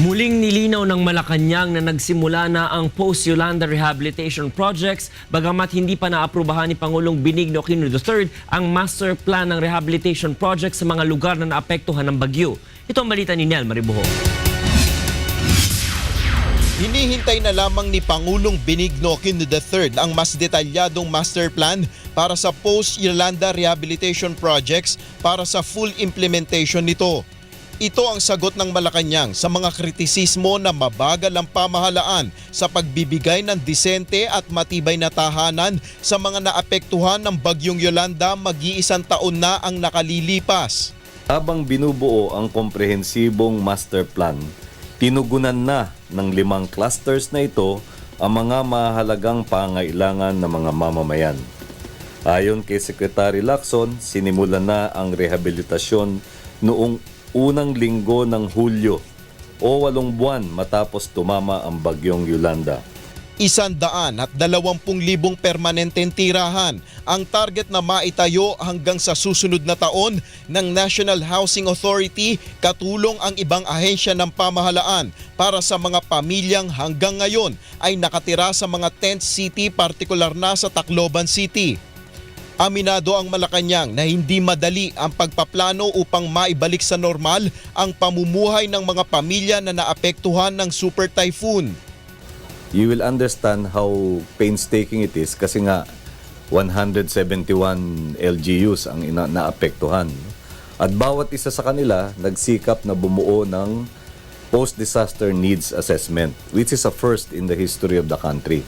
Muling nilinaw ng Malacanang na nagsimula na ang post-Yolanda rehabilitation projects bagamat hindi pa naaprubahan ni Pangulong Benigno Aquino III ang master plan ng rehabilitation project sa mga lugar na naapektuhan ng bagyo. Ito ang balita ni Nel Maribuho. Hinihintay na lamang ni Pangulong Benigno Aquino III ang mas detalyadong master plan para sa post-Yolanda rehabilitation projects para sa full implementation nito. Ito ang sagot ng Malacanang sa mga kritisismo na mabagal ang pamahalaan sa pagbibigay ng disente at matibay na tahanan sa mga naapektuhan ng bagyong Yolanda mag-iisang taon na ang nakalilipas. Habang binubuo ang komprehensibong master plan, tinugunan na ng limang clusters na ito ang mga mahalagang pangailangan ng mga mamamayan. Ayon kay Secretary Lacson, sinimulan na ang rehabilitasyon noong unang linggo ng Hulyo o walong buwan matapos tumama ang bagyong Yolanda. Isandaan at dalawampung libong permanenteng tirahan ang target na maitayo hanggang sa susunod na taon ng National Housing Authority katulong ang ibang ahensya ng pamahalaan para sa mga pamilyang hanggang ngayon ay nakatira sa mga tent city partikular na sa Tacloban City. Aminado ang Malacanang na hindi madali ang pagpaplano upang maibalik sa normal ang pamumuhay ng mga pamilya na naapektuhan ng super typhoon. You will understand how painstaking it is kasi nga 171 LGUs ang ina- naapektuhan. At bawat isa sa kanila nagsikap na bumuo ng post-disaster needs assessment which is a first in the history of the country.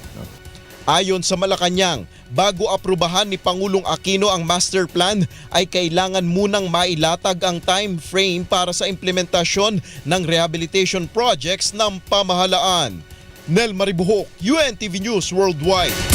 Ayon sa Malacanang, bago aprubahan ni Pangulong Aquino ang master plan ay kailangan munang mailatag ang time frame para sa implementasyon ng rehabilitation projects ng pamahalaan. Nel Maribuhok, UNTV News Worldwide.